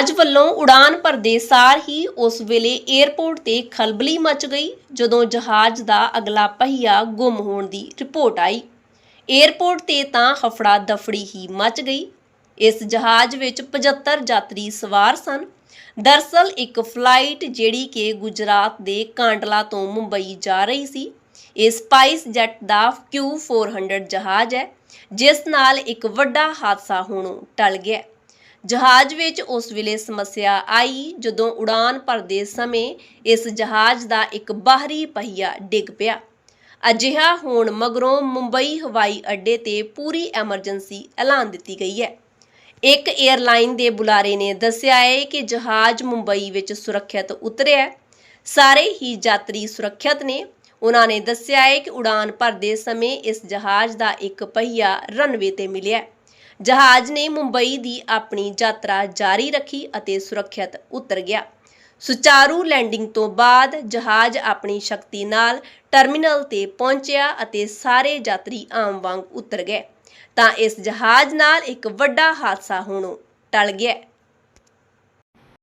ਜਹਾਜ਼ ਵੱਲੋਂ ਉਡਾਨ ਭਰਦੇ ਸਾਰ ਹੀ ਉਸ ਵੇਲੇ 에ਅਰਪੋਰਟ ਤੇ ਖਲਬਲੀ ਮਚ ਗਈ, ਜਦੋਂ ਜਹਾਜ਼ ਦਾ ਅਗਲਾ ਪਹੀਆ ਗੁੰਮ ਹੋਣ ਦੀ ਰਿਪੋਰਟ ਆਈ। 에ਅਰਪੋਰਟ ਤੇ ਤਾਂ ਹਫੜਾ ਦਫੜੀ ਹੀ ਮਚ ਗਈ। ਇਸ ਜਹਾਜ਼ ਵਿੱਚ 75 ਯਾਤਰੀ ਸਵਾਰ ਸਨ। ਦਰਸਲ ਇੱਕ ਫਲਾਈਟ ਜਿਹੜੀ ਕਿ ਗੁਜਰਾਤ ਦੇ ਕਾਂਡਲਾ ਤੋਂ ਮੁੰਬਈ ਜਾ ਰਹੀ ਸੀ। ਇਹ ਸਪਾਈਸ ਜੈਟ ਦਾ Q400 ਜਹਾਜ਼ ਹੈ, ਜਿਸ ਨਾਲ ਇੱਕ ਵੱਡਾ ਹਾਦਸਾ ਹੋਣੋਂ ਟਲ ਗਿਆ। ਜਹਾਜ਼ ਵਿੱਚ ਉਸ ਵੇਲੇ ਸਮੱਸਿਆ ਆਈ ਜਦੋਂ ਉਡਾਨ ਭਰਦੇ ਸਮੇਂ ਇਸ ਜਹਾਜ਼ ਦਾ ਇੱਕ ਬਾਹਰੀ ਪਹੀਆ ਡਿੱਗ ਪਿਆ। ਅਜਿਹਾ ਹੋਣ ਮਗਰੋਂ ਮੁੰਬਈ ਹਵਾਈ ਅੱਡੇ ਤੇ ਪੂਰੀ ਐਮਰਜੈਂਸੀ ਐਲਾਨ ਦਿੱਤੀ ਗਈ ਹੈ। ਇੱਕ 에ਅਰਲਾਈਨ ਦੇ ਬੁਲਾਰੇ ਨੇ ਦੱਸਿਆ ਹੈ ਕਿ ਜਹਾਜ਼ ਮੁੰਬਈ ਵਿੱਚ ਸੁਰੱਖਿਅਤ ਉਤਰਿਆ ਸਾਰੇ ਹੀ ਯਾਤਰੀ ਸੁਰੱਖਿਅਤ ਨੇ। ਉਹਨਾਂ ਨੇ ਦੱਸਿਆ ਹੈ ਕਿ ਉਡਾਨ ਭਰਦੇ ਸਮੇਂ ਇਸ ਜਹਾਜ਼ ਦਾ ਇੱਕ ਪਹੀਆ ਰਨਵੇ ਤੇ ਮਿਲਿਆ ਜਹਾਜ਼ ਨੇ ਮੁੰਬਈ ਦੀ ਆਪਣੀ ਯਾਤਰਾ ਜਾਰੀ ਰੱਖੀ ਅਤੇ ਸੁਰੱਖਿਅਤ ਉਤਰ ਗਿਆ। ਸੁਚਾਰੂ ਲੈਂਡਿੰਗ ਤੋਂ ਬਾਅਦ ਜਹਾਜ਼ ਆਪਣੀ ਸ਼ਕਤੀ ਨਾਲ ਟਰਮੀਨਲ ਤੇ ਪਹੁੰਚਿਆ ਅਤੇ ਸਾਰੇ ਯਾਤਰੀ ਆਮ ਵਾਂਗ ਉਤਰ ਗਏ। ਤਾਂ ਇਸ ਜਹਾਜ਼ ਨਾਲ ਇੱਕ ਵੱਡਾ ਹਾਦਸਾ ਹੋਣੋਂ ਟਲ ਗਿਆ।